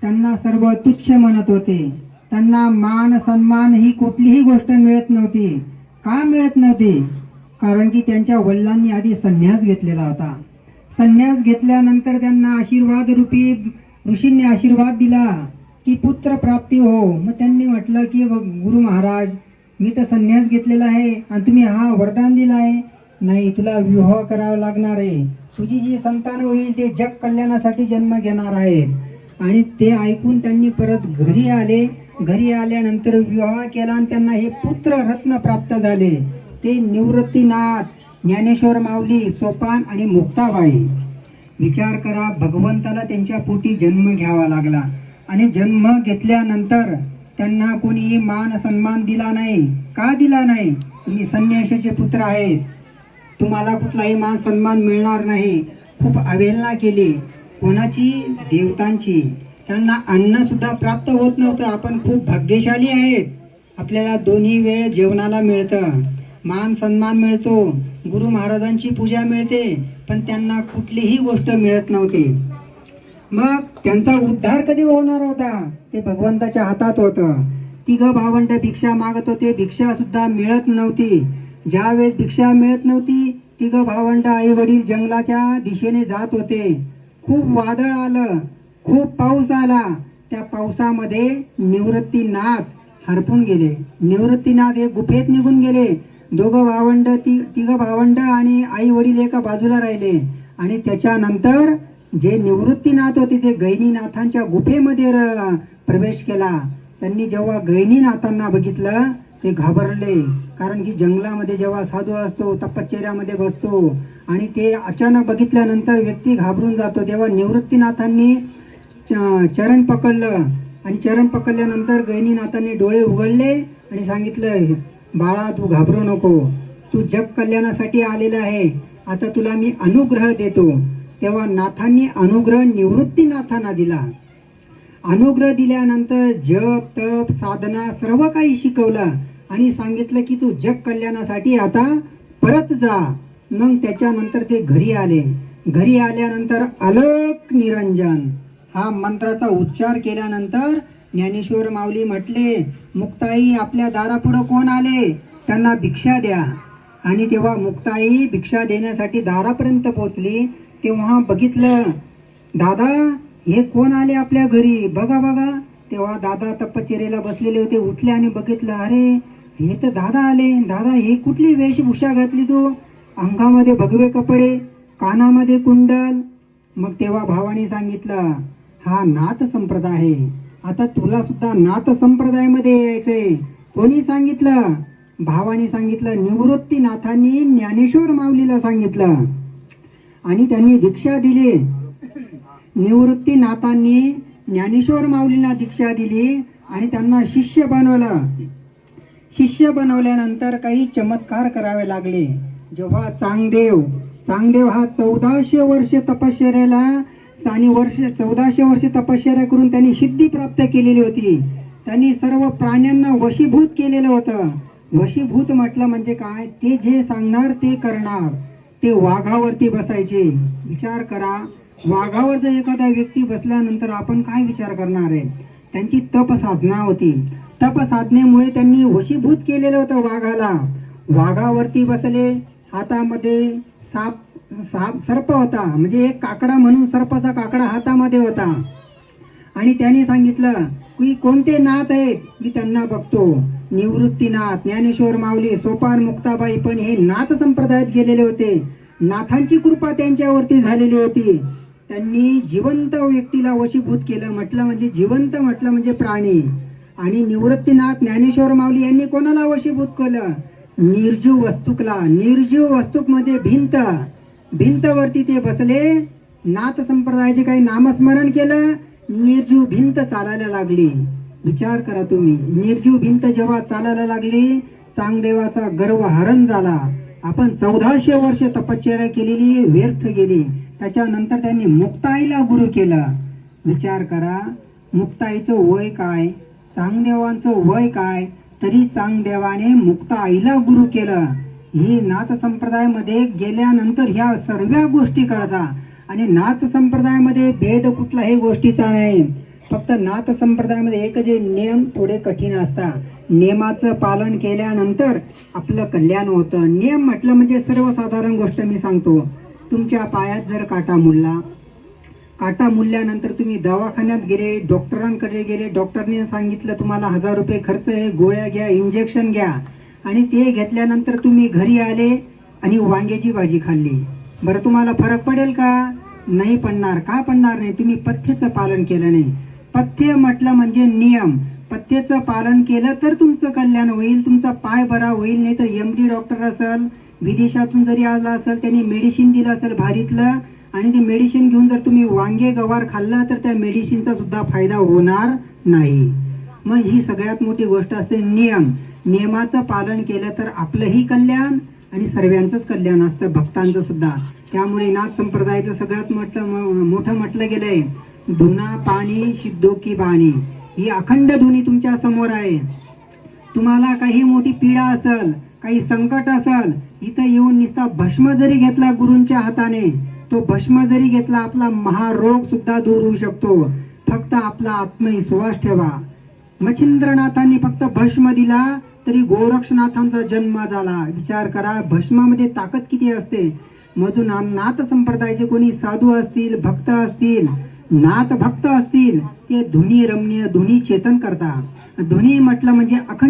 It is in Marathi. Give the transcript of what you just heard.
त्यांना सर्व तुच्छ म्हणत होते. त्यांना मान सन्मान ही कुठलीही गोष्ट मिळत नव्हती. का मिळत नव्हती? कारण की त्यांच्या वडिलांनी आधी संन्यास घेतलेला होता. संन्यास घेतल्यानंतर त्यांना आशीर्वाद रूपी ऋषींनी आशीर्वाद दिला की पुत्र प्राप्ती हो. मग त्यांनी म्हटलं की गुरु महाराज मी तर संन्यास घेतलेला आहे आणि तुम्ही हा वरदान दिला आहे. नाही तुला विवाह करावा लागणार आहे. तुझी जी संतान होईल ते जग कल्याणासाठी जन्म घेणार आहे. आणि ते ऐकून त्यांनी परत घरी आले. घरी आल्यानंतर विवाह केला आणि त्यांना हे पुत्र रत्न प्राप्त झाले. ते निवृत्तीनाथ ज्ञानेश्वर माऊली सोपान आणि मुक्ताबाई. विचार करा भगवंताला त्यांच्या पोटी जन्म घ्यावा लागला. आणि जन्म घेतल्यानंतर त्यांना कोणीही मान सन्मान दिला नाही. का दिला नाही? तुम्ही संन्याशाचे पुत्र आहेत. तुम्हाला कुठलाही मान सन्मान मिळणार नाही. खूप अवहेलना केली. कोणाची? देवतांची. त्यांना अन्न सुद्धा प्राप्त होत नव्हतं. आपण खूप भाग्यशाली आहेत. आपल्याला दोन्ही वेळ जेवणाला मिळतं. मान सन्मान मिळतो. गुरु महाराजांची पूजा मिळते. पण त्यांना कुठलीही गोष्ट मिळत नव्हती. मग त्यांचा उद्धार कधी होणार होता? ते भगवंताच्या हातात होतं. तिघं भावंड भिक्षा मागत होते. भिक्षा सुद्धा मिळत नव्हती. ज्यावेळेस भिक्षा मिळत नव्हती तिघं भावंड आई वडील जंगलाच्या दिशेने जात होते. खूप वादळ आलं खूप पाऊस आला. त्या पावसामध्ये निवृत्तीनाथ हरपून गेले. निवृत्तीनाथ हे गुफेत निघून गेले. दोघं भावंड ति तिघं भावंड आणि आई वडील एका बाजूला राहिले. आणि त्याच्यानंतर जे निवृत्तीनाथ होते ते गैनीनाथांच्या गुफेमध्ये र- प्रवेश केला. त्यांनी जेव्हा गैनीनाथांना बघितलं ते घाबरले. कारण की जंगलामध्ये जेव्हा साधू असतो तपश्चर्यामध्ये बसतो आणि ते अचानक बघितल्यानंतर व्यक्ती घाबरून जातो. तेव्हा निवृत्तीनाथांनी च- चरण पकडलं आणि चरण पकडल्यानंतर गैनीनाथांनी डोळे उघडले आणि सांगितलं बाळा तू घाबरू नको. तू जग कल्याणासाठी आलेला आहे. आता तुला मी अनुग्रह देतो. तेव्हा नाथांनी अनुग्रह निवृत्तीनाथांना दिला. अनुग्रह दिल्यानंतर जप तप साधना सर्व काही शिकवलं आणि सांगितलं की तू जग कल्याणासाठी आता परत जा. मग त्याच्यानंतर ते घरी आले. घरी आल्यानंतर अलक निरंजन. हा मंत्राचा उच्चार केल्यानंतर ज्ञानेश्वर माऊली म्हटले मुक्ताई आपल्या दारापुढं कोण आले? त्यांना भिक्षा द्या. आणि तेव्हा मुक्ताई भिक्षा देण्यासाठी दारापर्यंत पोचली तेव्हा बघितलं दादा हे कोण आले आपल्या घरी? बघा बघा. तेव्हा दादा तपचेरेला बसलेले होते उठले आणि बघितलं अरे हे तर दादा आले. दादा हे कुठली वेशभूषा घातली तू? अंगामध्ये भगवे कपडे कानामध्ये कुंडल. मग तेव्हा भावाने सांगितलं हा नाथ संप्रदाय आहे. आता तुला सुद्धा नाथ संप्रदायामध्ये यायचंय. कोणी सांगितलं? भावाने सांगितलं निवृत्तीनाथांनी ज्ञानेश्वर माऊलीला सांगितलं. आणि त्यांनी दीक्षा दिली. निवृत्तीनाथांनी ज्ञानेश्वर माऊलींना दीक्षा दिली आणि त्यांना शिष्य बनवलं. शिष्य बनवल्यानंतर काही चमत्कार करावे लागले. जेव्हा चांगदेव चांगदेव हा चौदाशे वर्ष तपश्चर्याला आणि वर्ष चौदाशे वर्ष तपश्चर्या करून त्यांनी सिद्धी प्राप्त केलेली होती. त्यांनी सर्व प्राण्यांना वशीभूत केलेलं होतं. वशीभूत म्हटलं म्हणजे काय? ते जे सांगणार ते करणार. ते वाघावरती बसायचे. विचार करा. वाघावर जर एखादा व्यक्ती बसल्यानंतर आपण काय विचार करणार आहे? त्यांची तप साधना होती. तप साधनेमुळे त्यांनी वशीभूत केलेलं होतं वाघाला. वाघावरती बसले हातामध्ये साप साप सर्प होता. म्हणजे एक काकडा म्हणून सर्पाचा काकडा हातामध्ये होता. आणि त्याने सांगितलं की कोणते नाथ आहेत? मी त्यांना बघतो. निवृत्तीनाथ ज्ञानेश्वर माऊली सोपान मुक्ताबाई पण हे नाथ संप्रदायात गेलेले होते. नाथांची कृपा त्यांच्यावरती झालेली होती. त्यांनी जिवंत व्यक्तीला वशीभूत केलं. म्हटलं म्हणजे जिवंत म्हटलं म्हणजे प्राणी. आणि निवृत्तीनाथ ज्ञानेश्वर माऊली यांनी कोणाला वशीभूत केलं? निर्जीव वस्तुकला. निर्जीव वस्तूकमध्ये भिंत. भिंतवरती ते बसले. नाथ संप्रदायाचे काही नामस्मरण केलं. निर्जीव भिंत चालायला लागली. विचार करा तुम्ही. निर्जीव भिंत जेव्हा चालायला लागली चांगदेवाचा गर्व हरण झाला. आपण चौदाशे वर्ष तपश्चर्या केलेली व्यर्थ गेली. त्याच्यानंतर त्यांनी मुक्ताईला गुरु केलं. विचार करा मुक्ताईचं वय काय? चांगदेवांचं वय काय? तरी चांगदेवाने मुक्ताईला गुरु केलं. ही नाथ संप्रदायामध्ये गेल्यानंतर ह्या सर्व गोष्टी कळतात आणि नाथ संप्रदायामध्ये भेद कुठलाही गोष्टीचा नाही. फक्त नाथ संप्रदायामध्ये एक जे नियम थोडे कठीण असतात. नियमाचं पालन केल्यानंतर आपलं कल्याण होतं. नियम म्हटलं म्हणजे सर्वसाधारण गोष्ट मी सांगतो. तुमच्या पायात जर काटा मुडला काटा मुडल्यानंतर तुम्ही दवाखान्यात गेले डॉक्टरांकडे गेले डॉक्टरने सांगितलं तुम्हाला हजार रुपये खर्च आहे गोळ्या घ्या इंजेक्शन घ्या. आणि ते घेतल्यानंतर तुम्ही घरी आले आणि वांग्याची भाजी खाल्ली. बरं तुम्हाला फरक पडेल का? नाही पडणार. का पडणार नाही? तुम्ही पथ्यचं पालन केलं नाही. पथ्य म्हटलं म्हणजे नियम. पथ्येचं पालन केलं तर तुमचं कल्याण होईल तुमचा पाय बरा होईल नाही तर एम डी डॉक्टर असेल विदेशातून जरी आला असेल त्यांनी मेडिसिन दिलं असेल भारीतलं आणि ते मेडिसिन घेऊन जर तुम्ही वांगे गवार खाल्लं तर त्या मेडिसिनचा सुद्धा फायदा होणार नाही. मग ही सगळ्यात मोठी गोष्ट असते नियम. नियमाचं पालन केलं तर आपलंही कल्याण आणि सर्वांचंच कल्याण असतं भक्तांचं सुद्धा. त्यामुळे नाथ संप्रदायाचं सगळ्यात म्हटलं मोठं म्हटलं गेलंय धुना पाणी शिद्धो की बाणी. ही अखंड धुनी तुमच्यासमोर आहे. तुम्हाला काही मोठी पीडा असेल काही संकट असल इथं येऊन नुसता भस्म जरी घेतला गुरूंच्या हाताने तो भस्म जरी घेतला आपला महारोग सुद्धा दूर होऊ शकतो. फक्त आपला आत्मविश्वास ठेवा. मच्छिंद्रनाथांनी फक्त भस्म दिला तरी गोरक्षनाथांचा जन्म झाला. विचार करा भस्मामध्ये ताकद किती असते? मधून नाथ संप्रदायाचे कोणी साधू असतील भक्त असतील नाथ भक्त असतील ते धुनी रमणीय धुनी चेतन करता. धुनी म्हटलं म्हणजे अखंड